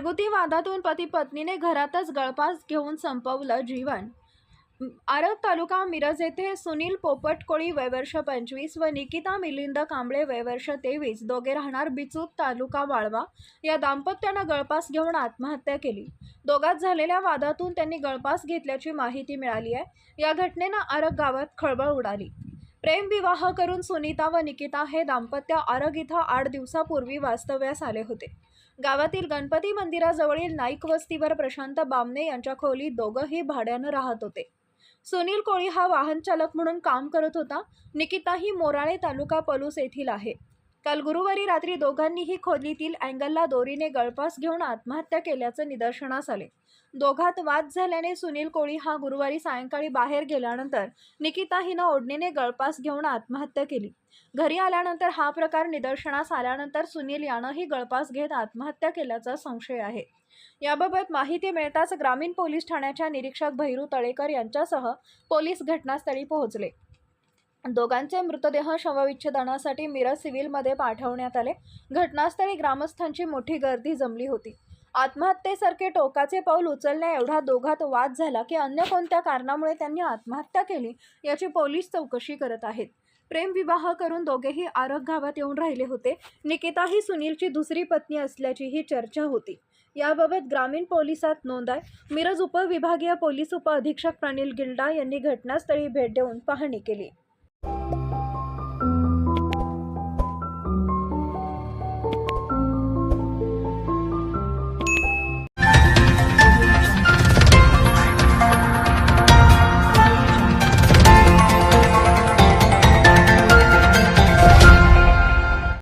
घरगुती वादातून पती पत्नीने घरातच गळपास घेऊन संपवलं जीवन. आरब तालुका मिरज येथे सुनील पोपट कोळी वयवर्ष पंचवीस व निकिता मिलिंद कांबळे वयवर्ष तेवीस दोघे राहणार बिचूत तालुका वाळवा. या दाम्पत्यानं गळपास घेऊन आत्महत्या केली. दोघात झालेल्या वादातून त्यांनी गळपास घेतल्याची माहिती मिळाली आहे. या घटनेनं आरग गावात खळबळ उडाली. प्रेमविवाह करून सुनीता व निकिता हे दाम्पत्य आरग इथं आठ दिवसापूर्वी वास्तव्यास आले होते. गावातील गणपती मंदिराजवळील नाईक वस्तीवर प्रशांत बामणे यांच्या खोलीत दोघंही भाड्यानं राहत होते. सुनील कोळी हा वाहन चालक म्हणून काम करत होता. निकिता ही मोराळे तालुका पलूस येथील आहे. काल गुरुवारी रात्री दोघांनीही खोलीतील अँगलला दोरीने गळपास घेऊन आत्महत्या केल्याचं निदर्शनास आले. दोघात वाद झाल्याने सुनील कोळी हा गुरुवारी सायंकाळी बाहेर गेल्यानंतर निकिता हिनं ओढणीने गळपास घेऊन आत्महत्या केली. घरी आल्यानंतर हा प्रकार निदर्शनास आल्यानंतर सुनील यानंही गळपास घेत आत्महत्या केल्याचा संशय आहे. याबाबत माहिती मिळताच ग्रामीण पोलीस ठाण्याच्या निरीक्षक भैरू तळेकर यांच्यासह पोलीस घटनास्थळी पोहोचले. दोघांचे मृतदेह शवविच्छेदनासाठी मिरज सिव्हिलमध्ये पाठवण्यात आले. घटनास्थळी ग्रामस्थांची मोठी गर्दी जमली होती. आत्महत्येसारखे टोकाचे पाऊल उचलण्या एवढा दोघात वाद झाला की अन्य कोणत्या कारणामुळे त्यांनी आत्महत्या केली याची पोलीस चौकशी करत आहेत. प्रेमविवाह करून दोघेही आरग गावात येऊन राहिले होते. निकिता ही सुनीलची दुसरी पत्नी असल्याचीही चर्चा होती. याबाबत ग्रामीण पोलिसात नोंद आहे. मिरज उपविभागीय पोलीस उपअधीक्षक प्रणील गिल्डा यांनी घटनास्थळी भेट देऊन पाहणी केली.